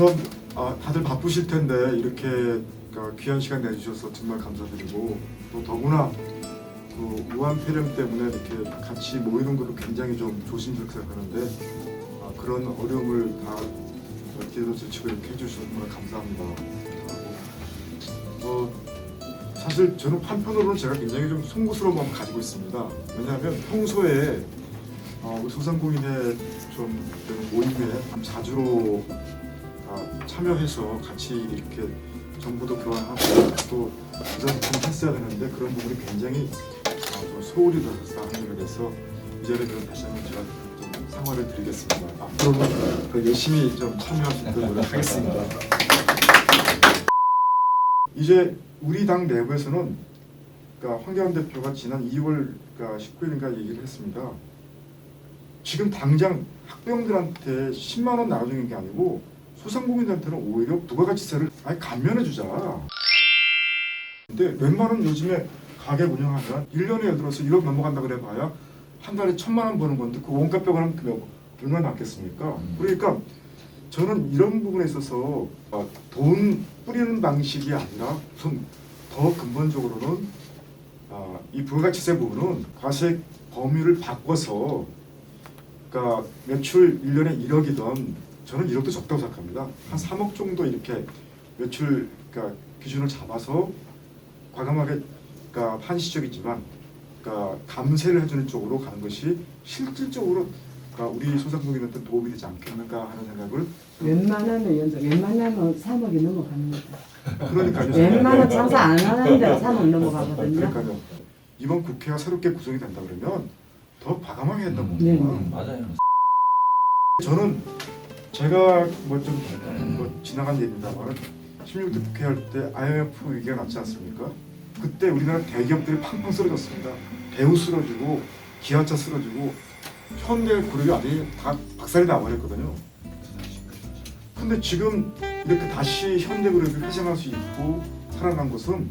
우선 아, 다들 바쁘실 텐데 이렇게 그러니까 귀한 시간 내주셔서 정말 감사드리고 또 더구나 그 우한 폐렴 때문에 이렇게 같이 모이는 것도 굉장히 좀 조심스럽게 생각하는데 아, 그런 어려움을 다 뒤에서 제치고 이렇게 해주셔서 정말 감사합니다. 어, 사실 저는 한편으로는 제가 굉장히 좀 송구스러운 마음을 가지고 있습니다. 왜냐하면 평소에 어, 소상공인의 좀 모임에 좀 자주로 아, 참여해서 같이 이렇게 정보도 교환하고 또좀 했어야 되는데 그런 부분이 굉장히 어, 좀 소홀히 들어서 하는 대해서 이 자리에 그럼 다시 한번 제가 좀 사과를 드리겠습니다. 앞으로는 더 열심히 좀 참여할 수 있도록 노력하겠습니다. 이제 우리 당 내부에서는 그러니까 황교안 대표가 지난 2월 그러니까 19일인가 얘기를 했습니다. 지금 당장 학병들한테 10만 원 나눠주는 게 아니고 소상공인한테는 오히려 부가가치세를 아예 감면해 주자. 근데 웬만하면 요즘에 가게 운영하면 1년에 예를 들어서 1억 넘어간다 그래 봐야 한 달에 천만 원 버는 건데 그 원가 빼고 하면 그 얼마나 남겠습니까? 그러니까 저는 이런 부분에 있어서 아, 돈 뿌리는 방식이 아니라 우선 더 근본적으로는 아, 이 부가가치세 부분은 과세 범위를 바꿔서 그러니까 매출 1년에 1억이던 저는 1억도 적다고 생각합니다. 한 3억 정도 이렇게 매출 그러니까 기준을 잡아서 과감하게 그러니까 한시적이지만 그러니까 감세를 해주는 쪽으로 가는 것이 실질적으로 그러니까 우리 소상공인한테 도움이 되지 않겠는가 하는 생각을 웬만하면 연장, 웬만하면 3억이 넘어갑니다. 그러니까요. 웬만하면 장사 안 하는데 3억 넘어가거든요. 그러니까요. 이번 국회가 새롭게 구성이 된다 그러면 더 과감하게 했던 겁니다. 네. 음, 맞아요. 저는 제가 뭐좀 뭐 지나간 얘기입니다만 16대 국회 할 때 IMF 위기가 났지 않습니까? 그때 우리나라 대기업들이 팡팡 쓰러졌습니다. 대우 쓰러지고 기아차 쓰러지고 현대 그룹이 아주 다 박살이 나버렸거든요. 근데 지금 이렇게 다시 현대 그룹이 회생할 수 있고 살아난 것은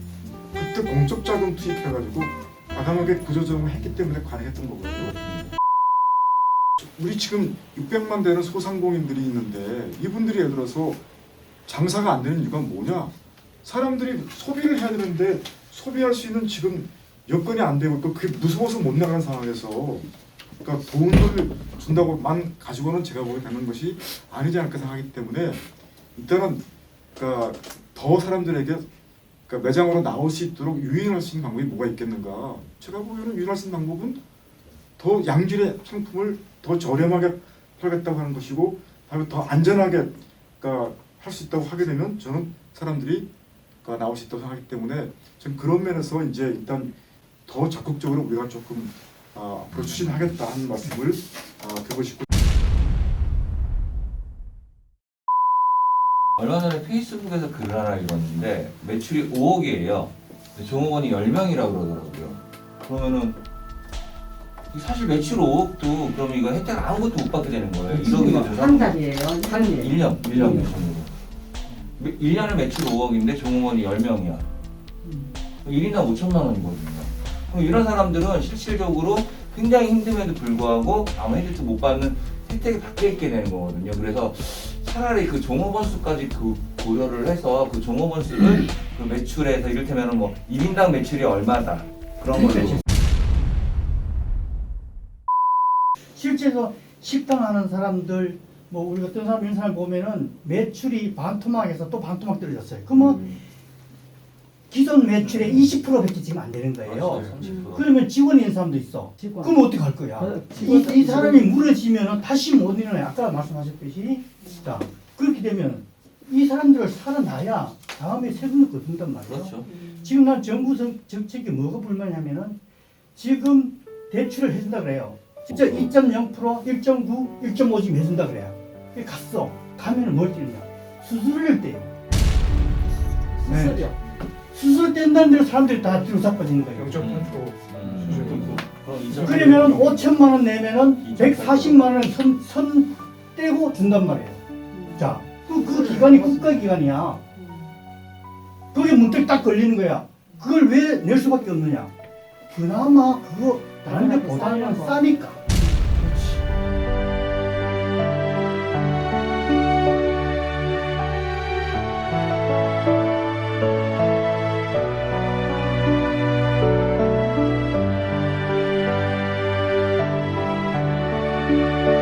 그때 공적 자금 투입해가지고 과감하게 구조조정을 했기 때문에 가능했던 거거든요. 우리 지금 600만 되는 소상공인들이 있는데 이분들이 예를 들어서 장사가 안 되는 이유가 뭐냐? 사람들이 소비를 해야 되는데 소비할 수 있는 지금 여건이 안 되고 그게 무서워서 못 나가는 상황에서 그러니까 돈을 준다고만 가지고는 제가 보기에 되는 것이 아니지 않을까 생각하기 때문에 일단은 그러니까 더 사람들에게 그러니까 매장으로 나올 수 있도록 유인할 수 있는 방법이 뭐가 있겠는가? 제가 보기에는 유인할 수 있는 방법은 더 양질의 상품을 더 저렴하게 팔겠다고 하는 것이고 더 안전하게 그러니까 할 수 있다고 하게 되면 저는 사람들이 그러니까 나올 수 있다고 생각하기 때문에 저는 그런 면에서 이제 일단 더 적극적으로 우리가 조금 아, 앞으로 추진하겠다 하는 말씀을 아, 드리고 싶고 얼마 전에 페이스북에서 글을 하나 읽었는데 매출이 5억이에요. 종업원이 10명이라고 그러더라고요. 그러면은 사실 매출 5억도 그럼 이거 혜택 아무것도 못 받게 되는 거예요. 1억이 한 달이에요, 한한 일. 1년, 1년 기준으로. 1년에 매출 5억인데 종업원이 10명이야. 음. 1인당 5천만 원이거든요. 그럼 이런 사람들은 실질적으로 굉장히 힘듦에도 불구하고 아무 혜택도 못 받는 혜택이 밖에 있게 되는 거거든요. 그래서 차라리 그 종업원 수까지 그 고려를 해서 그 종업원 수를 그 매출에서 이를테면 뭐 1인당 매출이 얼마다 그런 거를 실제로 식당 하는 사람들 뭐 우리 어떤 사람 이런 사람 보면은 매출이 반토막에서 또 반토막 떨어졌어요. 그러면 음. 기존 매출의 20%밖에 지금 안 되는 거예요. 그렇죠, 30%. 그러면 직원이 있는 사람도 있어. 직원. 그럼 어떻게 할 거야? 어, 이, 직원- 이 사람이 무너지면은 다시 못 일어나요. 아까 말씀하셨듯이. 자, 그렇게 되면 이 사람들을 살아나야 다음에 세금을 걷는단 말이에요. 그렇죠. 지금 난 정부 정- 정책이 뭐가 불만이냐면은 지금 대출을 해준다 그래요. 진짜 2.0%, 1.9, 1.5 지금 해준다 그래요. 그게 갔어. 가면은 뭘 뛰느냐? 수술을 떼요. 네. 수수료. 수술 뗀다는 대로 사람들이 다 뒤로 자빠지는 거예요. 음. 그럼 이점- 그러면 5천만 원 내면은 140만 원 선, 선 떼고 준단 말이에요. 자, 그, 그 기간이 국가 기관이야. 그게 문득 딱 걸리는 거야. 그걸 왜 낼 수밖에 없느냐? 그나마 그거 다른 데보다는 싸니까 you